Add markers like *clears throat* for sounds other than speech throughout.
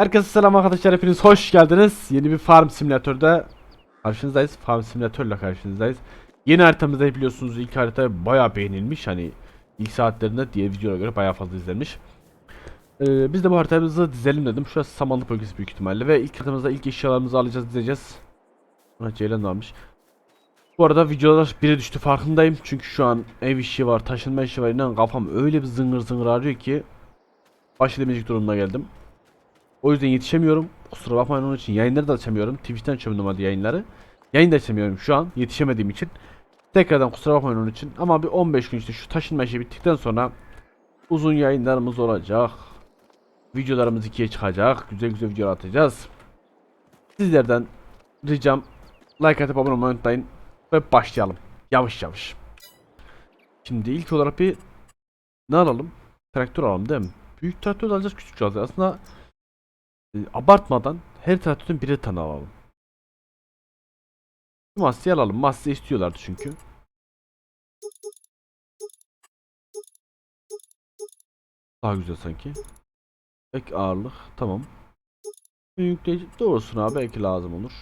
Herkese selam arkadaşlar hepiniz hoş geldiniz. Yeni bir farm simülatörde karşınızdayız. Farm simülatörle karşınızdayız. Yeni haritamızda biliyorsunuz ilk harita bayağı beğenilmiş. Hani ilk saatlerinde diğer videolara göre bayağı fazla izlenmiş. Ee, biz de bu haritamızı dizelim dedim. Şurası samanlık bölgesi büyük ihtimalle ve ilk haritamızda ilk eşyalarımızı alacağız dizeceğiz. Ha, Ceylan almış. Bu arada videolar bire düştü farkındayım. Çünkü şu an ev işi var, taşınma işi var. İnan kafam öyle bir zıngır zıngır ağrıyor ki baş edemeyecek durumuna geldim. O yüzden yetişemiyorum. Kusura bakmayın onun için yayınları da açamıyorum. Twitch'ten açıyorum normalde yayınları. Yayın da açamıyorum şu an yetişemediğim için. Tekrardan kusura bakmayın onun için. Ama bir 15 gün işte şu taşınma işi bittikten sonra uzun yayınlarımız olacak. Videolarımız ikiye çıkacak. Güzel güzel videolar atacağız. Sizlerden ricam like atıp abone olmayı unutmayın. Ve başlayalım. Yavaş yavaş. Şimdi ilk olarak bir ne alalım? Traktör alalım değil mi? Büyük traktör alacağız küçük alacağız. Aslında e, abartmadan her traktörün birer tane alalım. Şu alalım. Massey istiyorlardı çünkü. Daha güzel sanki. Ek ağırlık. Tamam. Yükleyici doğrusun abi belki lazım olur.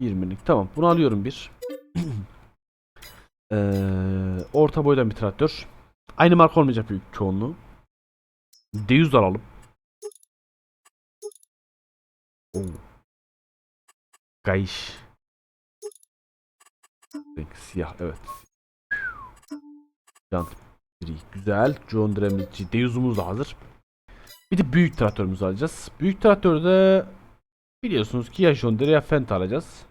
20'lik. Tamam. Bunu alıyorum bir. *clears throat* Ee, orta boydan bir traktör. Aynı marka olmayacak büyük çoğunluğu. D100 alalım. Oo. Renk siyah evet. Jant gri. Güzel. John Deere'miz D100'umuz da hazır. Bir de büyük traktörümüzü alacağız. Büyük traktörde biliyorsunuz ki ya John Deere ya Fendt alacağız.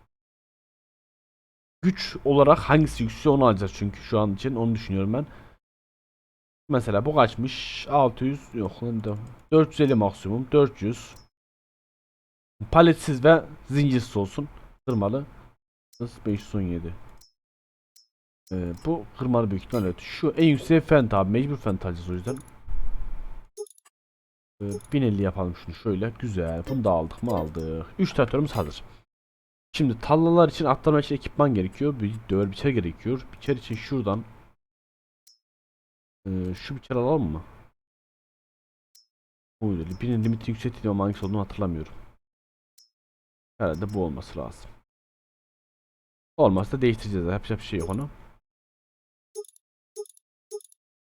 Güç olarak hangisi yüksek onu alacağız çünkü şu an için onu düşünüyorum ben. Mesela bu kaçmış? 600 yok lan da 450 maksimum 400 paletsiz ve zincirsiz olsun. Kırmalı. 517 ee, bu kırmalı büyük ihtimalle evet. şu en yüksek fent abi mecbur fent alacağız o yüzden. Ee, 1050 yapalım şunu şöyle. Güzel. Bunu da aldık mı? Aldık. 3 traktörümüz hazır. Şimdi tallalar için atlama için ekipman gerekiyor. Bir döver biçer gerekiyor. Biçer için şuradan ee, şu biçer alalım mı? Buydu. Birinin limiti yükseltildi ama hangisi olduğunu hatırlamıyorum. Herhalde bu olması lazım. Olmazsa değiştireceğiz. Yapacak bir şey yok ona.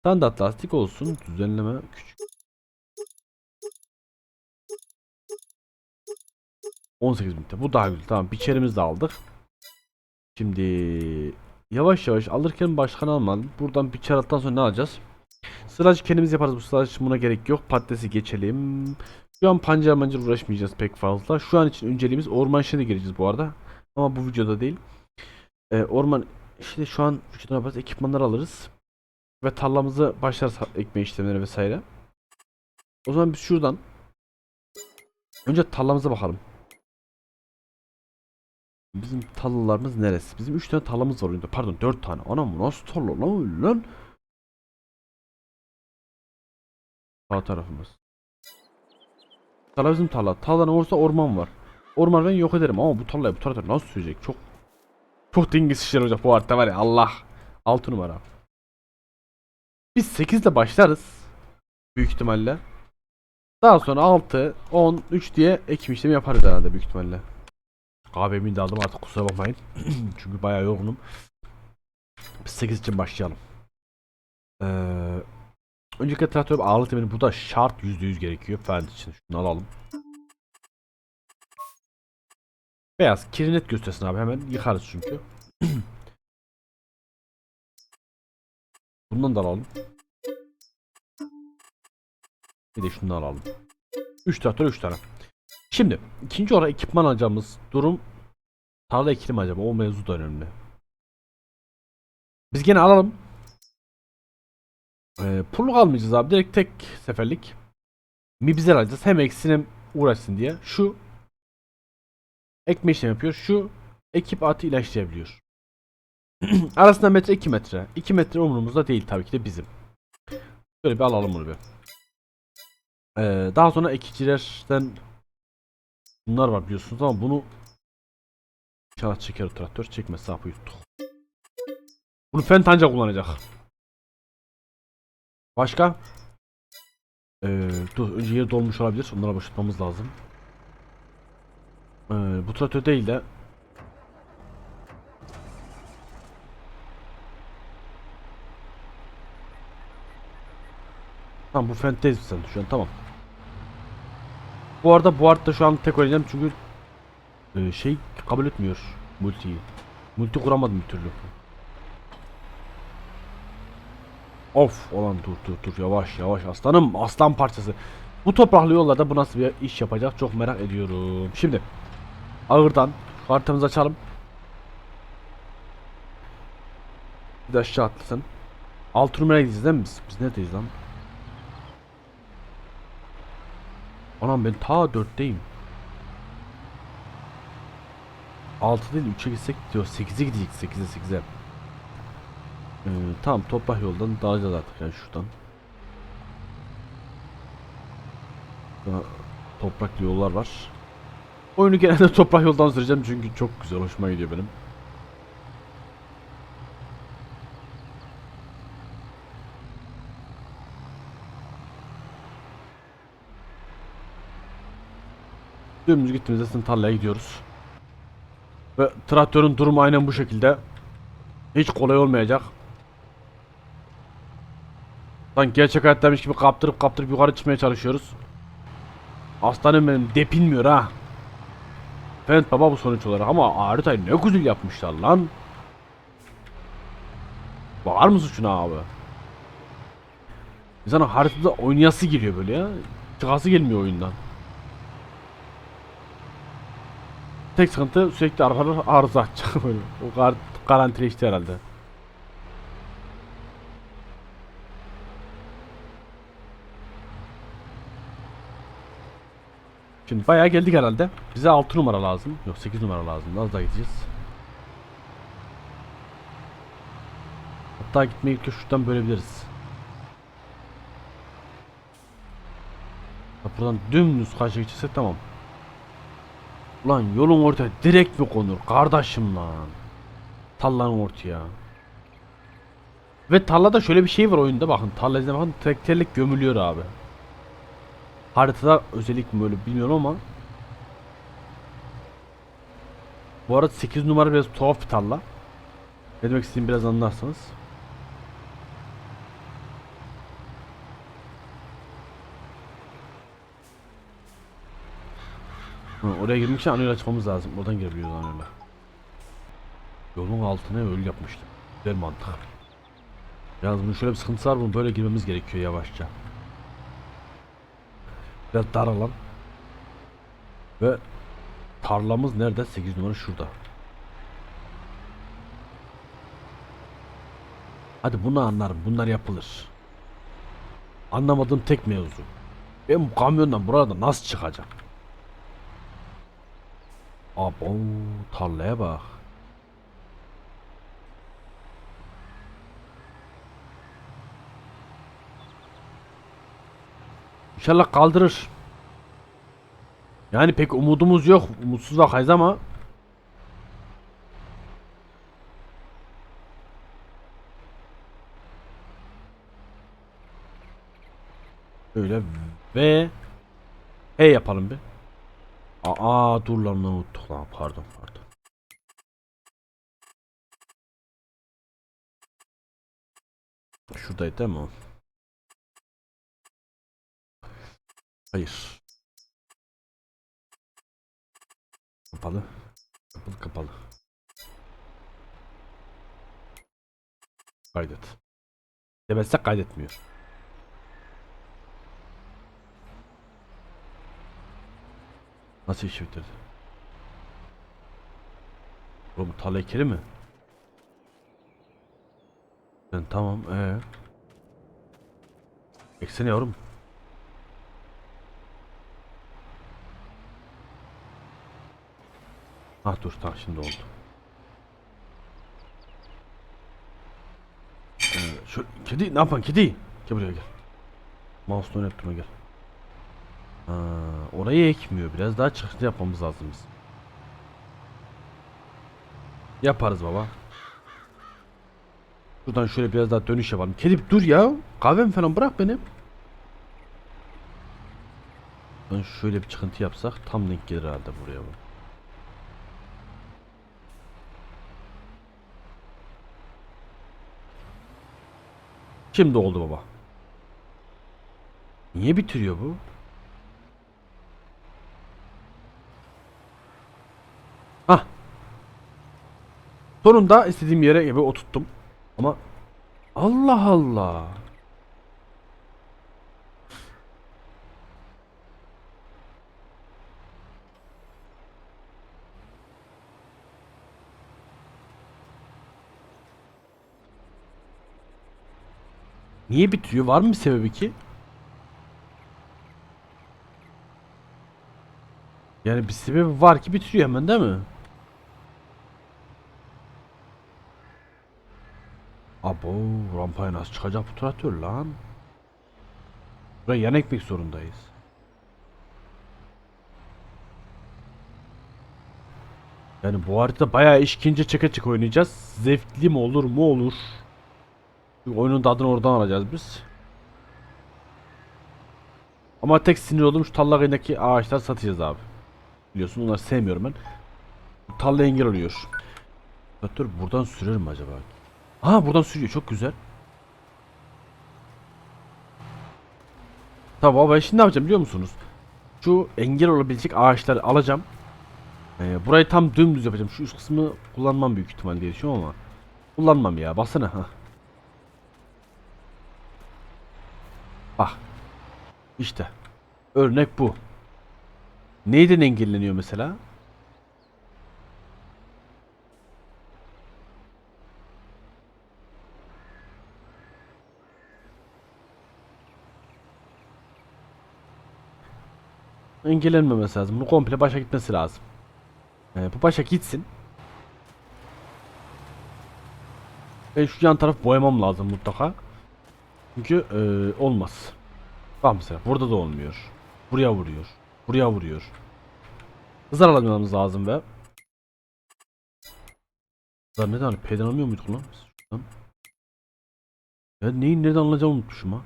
Standart lastik olsun. Düzenleme küçük. 18 bin. Bu daha güzel. Tamam. Biçerimizi de aldık. Şimdi yavaş yavaş alırken başkan almadım. Buradan biçer aldıktan sonra ne alacağız? Sıracı kendimiz yaparız bu sıracı buna gerek yok. Patatesi geçelim. Şu an pancar mancar uğraşmayacağız pek fazla. Şu an için önceliğimiz orman işine gireceğiz bu arada. Ama bu videoda değil. Ee, orman işte şu an vücuduna yaparız. Ekipmanlar alırız. Ve tarlamızı başlarız ekme işlemleri vesaire. O zaman biz şuradan önce tarlamıza bakalım. Bizim tarlalarımız neresi? Bizim 3 tane tarlamız var oyunda. Pardon 4 tane. Anam nasıl tarla lan lan? Sağ tarafımız. Tarla bizim tarla. Tarlanın ortasında orman var. Orman ben yok ederim ama bu tarlayı bu tarafta nasıl sürecek? Çok çok dingisiz işler olacak bu harita var ya Allah. 6 numara. Biz 8 ile başlarız. Büyük ihtimalle. Daha sonra 6, 10, 3 diye ekim işlemi yaparız herhalde büyük ihtimalle. Kahvemi de aldım artık kusura bakmayın. *clears throat* Çünkü bayağı yorgunum. Biz 8 için başlayalım. Eee Öncelikle traktör ağırlık temeli bu da şart %100 gerekiyor. Fend için şunu alalım. Beyaz kirinet göstersin abi hemen yıkarız çünkü. *clears throat* Bundan da alalım. Bir de şunu da alalım. 3 traktör 3 tane. Şimdi ikinci olarak ekipman alacağımız durum tarla ekili acaba? O mevzu da önemli. Biz gene alalım. Ee, pulluk almayacağız abi. Direkt tek seferlik. Mibzer alacağız. Hem eksin hem uğraşsın diye. Şu ekme işlem yapıyor. Şu ekip atı ilaçlayabiliyor. *clears throat* Arasında metre 2 metre. 2 metre umurumuzda değil tabii ki de bizim. Böyle bir alalım bunu bir. Ee, daha sonra ekicilerden bunlar var biliyorsunuz ama bunu İnşallah çeker traktör. Çekmez sapı yuttuk. Bunu Fentanca kullanacak. Başka? Ee, dur önce yeri dolmuş olabilir. Onlara boşaltmamız lazım. Ee, bu traktör değil de Tamam bu fentezi sen şu an tamam. Bu arada bu arada şu an tek oynayacağım çünkü e, şey kabul etmiyor multiyi. Multi kuramadım bir türlü. Of olan dur dur dur yavaş yavaş aslanım aslan parçası. Bu topraklı yollarda bu nasıl bir iş yapacak çok merak ediyorum. Şimdi ağırdan haritamızı açalım. Bir de aşağı atlasın. Alt numaraya gideceğiz değil mi biz? Biz neredeyiz lan? Anam ben ta 4'teyim. 6 değil 3'e gitsek diyor 8'e gidecek 8'e 8'e. Ee, tamam toprak yoldan dağılacağız artık yani şuradan. Daha topraklı yollar var. Oyunu genelde *laughs* toprak yoldan süreceğim çünkü çok güzel hoşuma gidiyor benim. Dümdüz gittiğimizde sizin tarlaya gidiyoruz. Ve traktörün durumu aynen bu şekilde. Hiç kolay olmayacak. Sanki gerçek hayattaymış gibi kaptırıp kaptırıp yukarı çıkmaya çalışıyoruz. Aslanım benim depinmiyor ha. Fent baba bu sonuç olarak ama haritayı ne güzel yapmışlar lan. Var mı suçuna abi? İnsanın haritada oynayası geliyor böyle ya. Çıkası gelmiyor oyundan. Tek sıkıntı sürekli arkadan arıza açacak *laughs* böyle. O gar garantileşti herhalde. Şimdi bayağı geldik herhalde. Bize 6 numara lazım. Yok 8 numara lazım. Az daha gideceğiz. Hatta gitmeyi ilk şuradan bölebiliriz. Buradan dümdüz karşıya geçersek tamam. Ulan yolun ortaya direkt mi konur kardeşim lan? Tallanın ortaya. Ve tarlada şöyle bir şey var oyunda bakın. Tarla izle bakın traktörlük gömülüyor abi. Haritada özellik mi öyle bilmiyorum ama. Bu arada 8 numara biraz tuhaf bir tarla. Ne demek istediğimi biraz anlarsanız. Ha, oraya girmek için anıyla açmamız lazım. Oradan girebiliyoruz anıyla. Yolun altına öyle yapmışlar. Güzel mantık. Yalnız bunun şöyle bir sıkıntısı var. Bunu böyle girmemiz gerekiyor yavaşça. Biraz dar alan. Ve tarlamız nerede? 8 numara şurada. Hadi bunu anlarım. Bunlar yapılır. Anlamadığım tek mevzu. Ben bu kamyondan burada nasıl çıkacağım? Abo tarlaya bak. İnşallah kaldırır. Yani pek umudumuz yok. Umutsuz vakayız ama. Böyle ve E yapalım bir. Aa dur lan unuttuk lan pardon pardon. Şuradaydı değil mi o? Hayır. Kapalı. Kapalı kapalı. Kaydet. Demezsek kaydetmiyor. Nasıl işi bitirdi? Oğlum bu tarla ekili mi? Ben tamam ee. Eksene yavrum. Ah dur tamam şimdi oldu. Ee, şu kedi ne yapan kedi? Gel buraya gel. Mouse'la oynattırma gel. Ha, orayı ekmiyor. Biraz daha çıkıntı yapmamız lazım biz. Yaparız baba. Şuradan şöyle biraz daha dönüş yapalım. Kedi dur ya. Kahvem falan bırak beni. Ben şöyle bir çıkıntı yapsak tam denk gelir herhalde buraya bu. Şimdi oldu baba. Niye bitiriyor bu? Hah. Sonunda istediğim yere gibi oturttum. Ama Allah Allah. Niye bitiriyor? Var mı bir sebebi ki? Yani bir sebebi var ki bitiriyor hemen değil mi? Abo rampaya nasıl çıkacak bu traktör lan? Buraya yan ekmek zorundayız. Yani bu harita bayağı işkince çeke çeke oynayacağız. Zevkli mi olur mu olur. Oyunun tadını oradan alacağız biz. Ama tek sinir olduğum şu tarladaki ağaçlar satacağız abi. Biliyorsun onları sevmiyorum ben. Tarla engel oluyor. Traktör buradan sürer mi acaba? Ha buradan sürüyor çok güzel. Tamam ben şimdi ne yapacağım biliyor musunuz? Şu engel olabilecek ağaçları alacağım. Ee, burayı tam dümdüz yapacağım. Şu üst kısmı kullanmam büyük ihtimal diye düşünüyorum ama. Kullanmam ya basana ha. Bak. İşte. Örnek bu. Neyden engelleniyor mesela? Engellenmemesi lazım. Bu komple başa gitmesi lazım. Ee, bu başa gitsin. Ben şu yan taraf boyamam lazım mutlaka. Çünkü ee, olmaz. Bak mesela burada da olmuyor. Buraya vuruyor. Buraya vuruyor. Hızlar alamamız lazım ve Hızlar neden hani P'den almıyor muyduk lan? Ya neyin nereden alacağımı unutmuşum ha.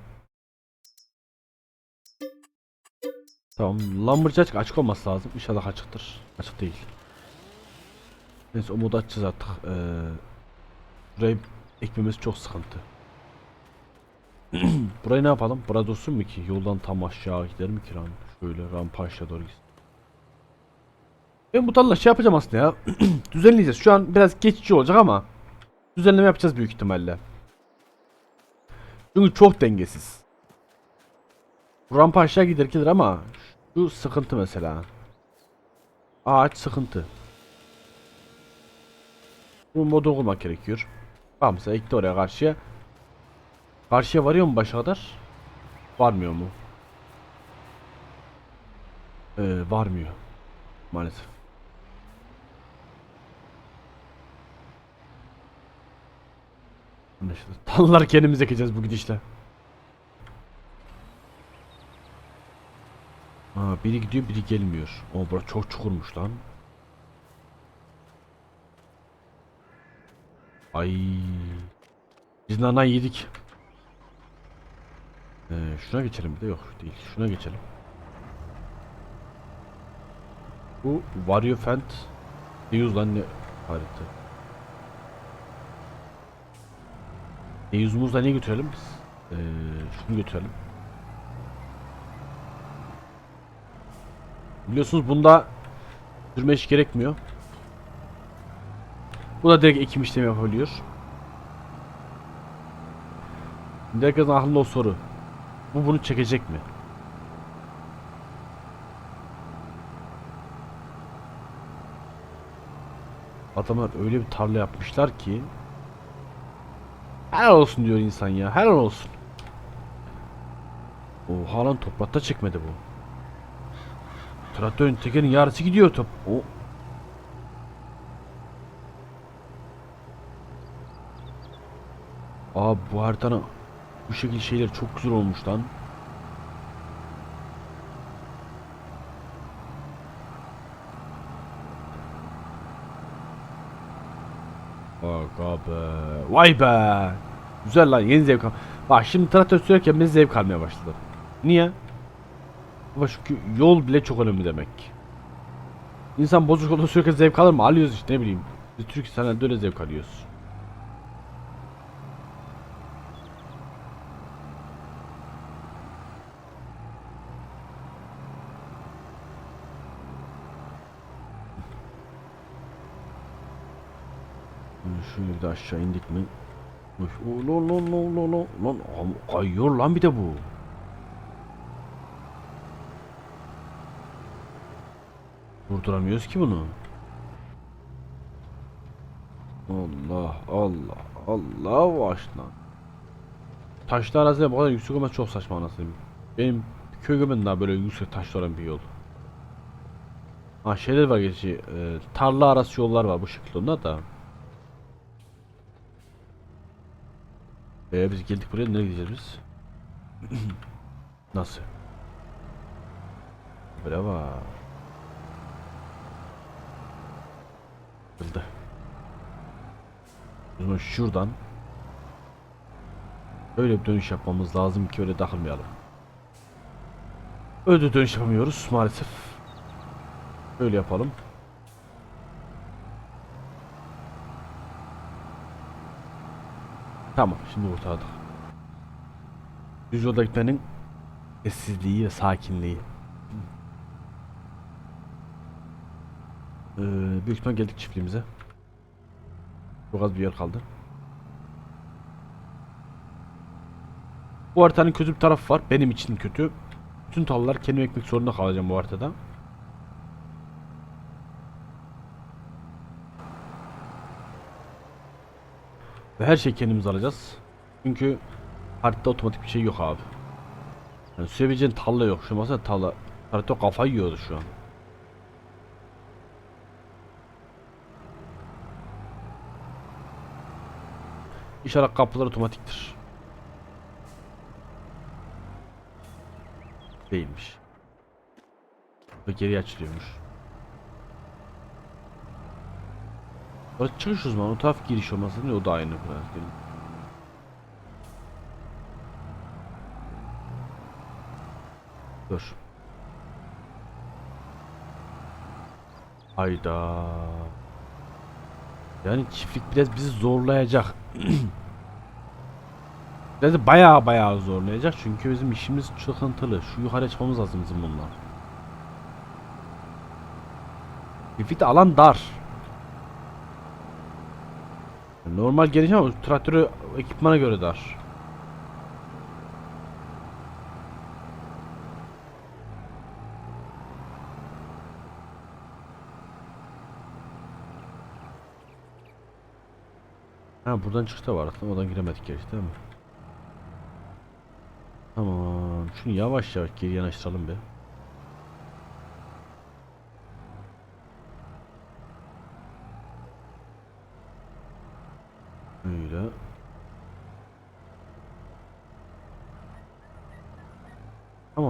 Tamam Lumberjack açık olması lazım. İnşallah açıktır. Açık değil. Neyse o modu açacağız artık. Ee, burayı ekmemiz çok sıkıntı. *clears throat* Burayı ne yapalım? Burada dursun mu ki? Yoldan tam aşağı gider mi ki? Şöyle rampa aşağı doğru gitsin. Ben bu tarla şey yapacağım aslında ya. *clears throat* Düzenleyeceğiz. Şu an biraz geçici olacak ama düzenleme yapacağız büyük ihtimalle. Çünkü çok dengesiz. Rampa aşağı gider gider ama şu sıkıntı mesela. Ağaç sıkıntı. Bu modu kurmak gerekiyor. Tamam mesela ekti oraya karşıya. Karşıya varıyor mu başa kadar? Varmıyor mu? Ee, varmıyor. Maalesef. Anlaşıldı. *laughs* Tanrılar kendimiz ekeceğiz bu gidişle. Aa, biri gidiyor biri gelmiyor. O bura çok çukurmuş lan. Ay. Biz nana yedik. Ee, şuna geçelim bir de yok değil. Şuna geçelim. Bu Wario Fent Deus lan ne harita. Deus'umuzla ne götürelim biz? Ee, şunu götürelim. Biliyorsunuz bunda sürme hiç gerekmiyor. Bu da direkt ekim işlemi yapabiliyor. Şimdi herkesin aklında o soru. Bu bunu çekecek mi? Adamlar öyle bir tarla yapmışlar ki Helal olsun diyor insan ya. Helal olsun. O halan toprakta çekmedi bu. Traktörün tekerin yarısı gidiyor top. O Abi bu haritanın bu şekil şeyler çok güzel olmuş lan. Aga be. Vay be. Güzel lan yeni zevk al. Bak şimdi traktör sürerken ben zevk almaya başladım. Niye? Şu ki yol bile çok önemli demek. İnsan bozuk yolda sürekli zevk alır mı? Alıyoruz işte ne bileyim. Biz Türk insanlar da öyle zevk alıyoruz. Şimdi aşağı indik mi? Uy, o, Lan lan lan lan kayıyor lan bir de bu. Durduramıyoruz ki bunu. Allah Allah Allah aşkına. Taşlı arazide bu kadar yüksek olması çok saçma anasını. Benim köy göbeğinde daha böyle yüksek taşlı olan bir yol. Ha şeyler var geçici. E, tarla arası yollar var bu şekilde onlar da. Ee biz geldik buraya nereye gideceğiz biz? *clears throat* Nasıl? Var. Kıldı. Zaman şuradan öyle bir dönüş yapmamız lazım ki öyle takılmayalım. Öyle dönüş yapamıyoruz maalesef. Öyle yapalım. Tamam şimdi kurtardık. Düz yolda gitmenin sessizliği ve sakinliği. Ee, büyük ihtimal geldik çiftliğimize. Çok az bir yer kaldı. Bu haritanın kötü bir tarafı var. Benim için kötü. Bütün tallar kendim ekmek zorunda kalacağım bu haritada. Ve her şeyi kendimiz alacağız. Çünkü haritada otomatik bir şey yok abi. Yani sürebileceğin tarla yok. Şu mesela tarla. Harita kafayı yiyordu şu an. İnşallah kapılar otomatiktir. Değilmiş. Ve geri açılıyormuş. Orada çıkış o zaman o taraf giriş olmasın diye o da aynı biraz. Dur. Hayda. Yani çiftlik biraz bizi zorlayacak. *clears throat* biraz da bayağı bayağı zorlayacak çünkü bizim işimiz sıkıntılı. Şu yukarı çıkmamız lazım bizim bunlar. Çiftlikte alan dar. Normal geniş ama traktörü ekipmana göre dar. Ha buradan çıkış da var aslında oradan giremedik gerçi değil mi? Tamam şunu yavaş yavaş geri yanaştıralım bir. Öyle.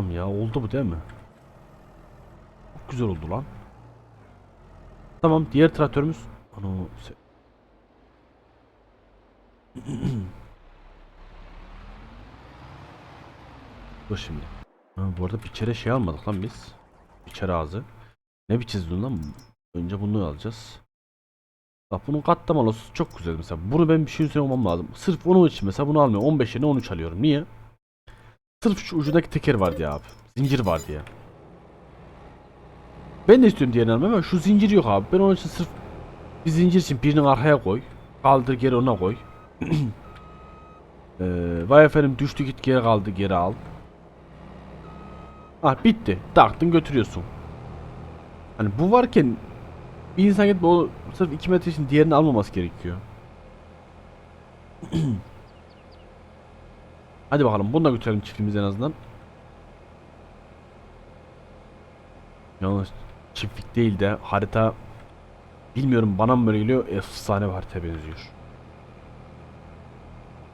Tamam ya oldu bu değil mi? Çok güzel oldu lan. Tamam diğer traktörümüz. Se- *clears throat* Dur şimdi. Ha, bu arada bir kere şey almadık lan biz. Bir kere ağzı. Ne çizdin lan? Önce bunu alacağız. Bak bunun katlamalısı çok güzel mesela. Bunu ben bir şey söylemem lazım. Sırf onun için mesela bunu almıyorum. 15 yerine 13 alıyorum. Niye? Sırf şu ucundaki teker var diye abi. Zincir var diye. Ben de istiyorum diğerini almayı ama şu zincir yok abi. Ben onun için sırf bir zincir için birinin arkaya koy. Kaldır geri ona koy. *clears throat* ee, vay efendim düştü git geri kaldı geri al. Ah bitti. Taktın götürüyorsun. Hani bu varken bir insan gidip o sırf 2 metre için diğerini almaması gerekiyor. *clears throat* Hadi bakalım bunu da götürelim çiftliğimize en azından. Yalnız çiftlik değil de harita bilmiyorum bana mı böyle geliyor efsane bir harita benziyor.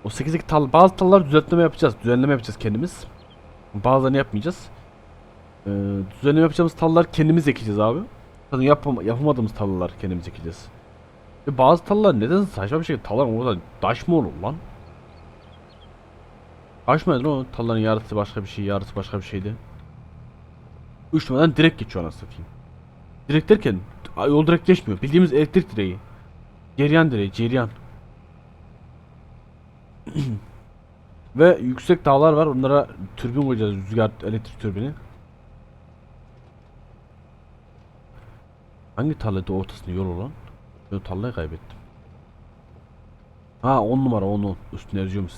O 8'deki tal bazı tallar düzeltme yapacağız. Düzenleme yapacağız kendimiz. Bazılarını yapmayacağız. Ee, düzenleme yapacağımız tallar kendimiz ekeceğiz abi. Zaten yapam yapamadığımız tallar kendimiz ekeceğiz. Ve bazı tallar neden saçma bir şekilde tallar orada taş mı olur lan? Mı o talların yarısı başka bir şey yarısı başka bir şeydi. 3 numaradan direkt geçiyor anasını satayım. Direkt derken yol direkt geçmiyor. Bildiğimiz elektrik direği. Ceryan direği, ceryan. *clears throat* Ve yüksek dağlar var. Onlara türbin koyacağız. Rüzgar elektrik türbini. Hangi tarlaydı ortasında yol olan? Ben tarlayı kaybettim. Ha 10 numara 10 üstüne yazıyorum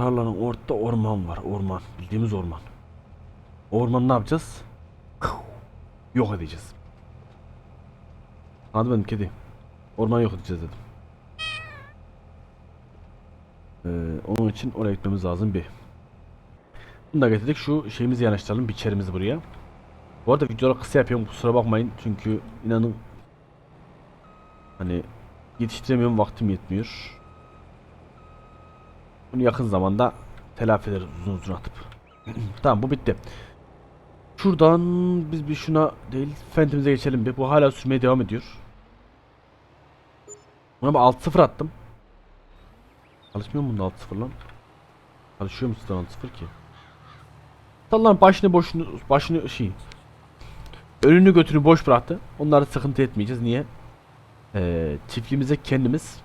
Tarlanın ortada orman var orman. Bildiğimiz orman. Orman ne yapacağız? Yok edeceğiz. Hadi benim kedi. Orman yok edeceğiz dedim. Ee, onun için oraya gitmemiz lazım bir. Bunu da getirdik. Şu şeyimizi yanaştıralım. Biçerimizi buraya. Bu arada videoları kısa yapıyorum. Kusura bakmayın. Çünkü inanın hani yetiştiremiyorum. Vaktim yetmiyor. Bunu yakın zamanda telafi ederiz uzun uzun atıp. *clears throat* tamam bu bitti. Şuradan biz bir şuna değil Phantom'imize geçelim bir. Bu hala sürmeye devam ediyor. Buna bir 6-0 attım. Çalışmıyor mu bunda 6-0 lan? Çalışıyor mu sizden 6-0 ki? Tallan başını boşunu başını şey önünü götünü boş bıraktı. Onları sıkıntı etmeyeceğiz. Niye? Ee, çiftliğimize kendimiz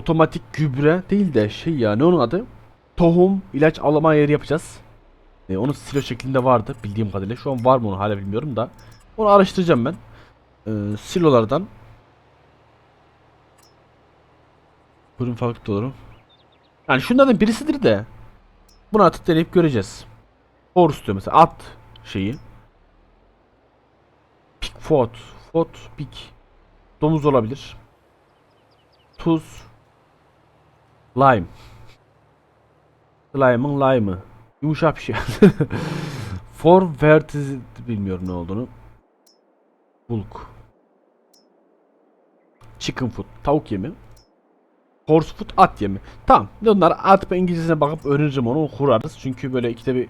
otomatik gübre değil de şey ya ne onun adı? Tohum, ilaç alama yeri yapacağız. Ee, onun silo şeklinde vardı bildiğim kadarıyla. Şu an var mı onu hala bilmiyorum da. Onu araştıracağım ben. Ee, silolardan Kurum farklı olurum. Yani şunlardan birisidir de. Bunu atıp deneyip göreceğiz. Horse diyor mesela at şeyi. Pig foot. Foot pig. Domuz olabilir. Tuz. Lime. Lime'ın lime'ı. Yumuşak bir şey. *laughs* For vertiz bilmiyorum ne olduğunu. Bulk. Chicken foot. Tavuk yemi. Horse foot at yemi. Tamam. Bunlar at ben İngilizcesine bakıp öğrenirim onu kurarız. Çünkü böyle ikide bir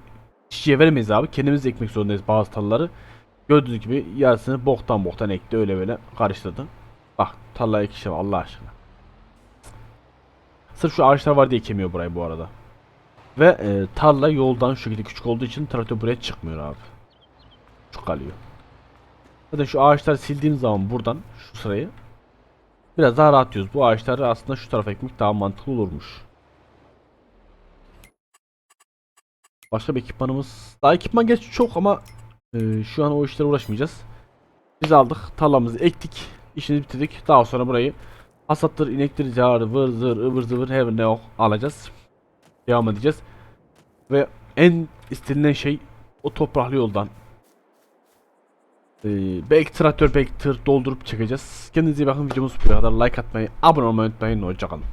çiçeğe veremeyiz abi. Kendimiz ekmek zorundayız bazı tarlaları. Gördüğünüz gibi yarısını boktan boktan ekti öyle böyle karıştırdı. Bak tarlaya ekişe Allah aşkına. Sırf şu ağaçlar var diye ekemiyor burayı bu arada. Ve e, tarla yoldan şu şekilde küçük olduğu için traktör buraya çıkmıyor abi. Çok kalıyor. Zaten şu ağaçları sildiğim zaman buradan şu sırayı biraz daha rahat yiyoruz. Bu ağaçları aslında şu tarafa ekmek daha mantıklı olurmuş. Başka bir ekipmanımız. Daha ekipman geç çok ama e, şu an o işlere uğraşmayacağız. Biz aldık, tarlamızı ektik, işini bitirdik. Daha sonra burayı hasattır, inektir, carı, vır zır, ıvır zıvır her ne o alacağız. Devam edeceğiz. Ve en istenilen şey o topraklı yoldan ee, belki traktör belki tır doldurup çekeceğiz. Kendinize iyi bakın videomuz bu kadar. Like atmayı, abone olmayı unutmayın. Hoşçakalın.